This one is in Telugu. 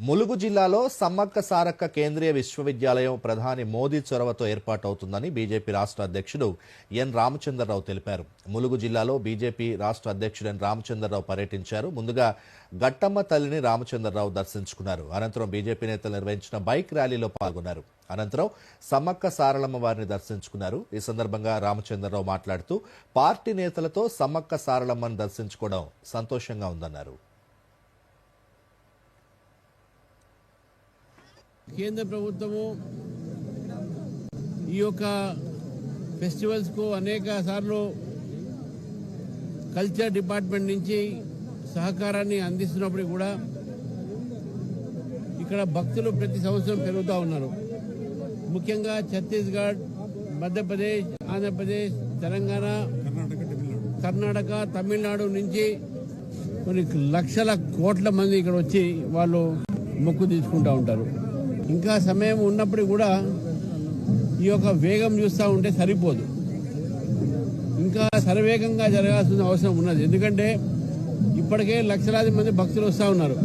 ములుగు జిల్లాలో సమ్మక్క సారక్క కేంద్రీయ విశ్వవిద్యాలయం ప్రధాని మోదీ చొరవతో ఏర్పాటవుతుందని బీజేపీ రాష్ట్ర అధ్యక్షుడు ఎన్ రామచంద్రరావు తెలిపారు. ములుగు జిల్లాలో బీజేపీ రాష్ట్ర అధ్యక్షుడు ఎన్ రామచంద్రరావు పర్యటించారు. ముందుగా గట్టమ్మ తల్లిని రామచంద్రరావు దర్శించుకున్నారు. అనంతరం బీజేపీ నేతలు నిర్వహించిన బైక్ ర్యాలీలో పాల్గొన్నారు. అనంతరం సమ్మక్క సారలమ్మ వారిని దర్శించుకున్నారు. ఈ సందర్భంగా రామచంద్రరావు మాట్లాడుతూ పార్టీ నేతలతో సమ్మక్క సారలమ్మను దర్శించుకోవడం సంతోషంగా ఉందన్నారు. కేంద్ర ప్రభుత్వము ఈ యొక్క ఫెస్టివల్స్కు అనేక సార్లు కల్చర్ డిపార్ట్మెంట్ నుంచి సహకారాన్ని అందిస్తున్నప్పుడు కూడా ఇక్కడ భక్తులు ప్రతి సంవత్సరం పెరుగుతూ ఉన్నారు. ముఖ్యంగా ఛత్తీస్గఢ్ మధ్యప్రదేశ్ ఆంధ్రప్రదేశ్ తెలంగాణ కర్ణాటక తమిళనాడు నుంచి కొన్ని లక్షల కోట్ల మంది ఇక్కడ వచ్చి వాళ్ళు మొక్కు తీసుకుంటూ ఉంటారు. ఇంకా సమయం ఉన్నప్పుడు కూడా ఈ యొక్క వేగం చూస్తూ ఉంటే సరిపోదు. ఇంకా శరవేగంగా జరగాల్సిన అవసరం ఉన్నది. ఎందుకంటే ఇప్పటికే లక్షలాది మంది భక్తులు వస్తూ ఉన్నారు.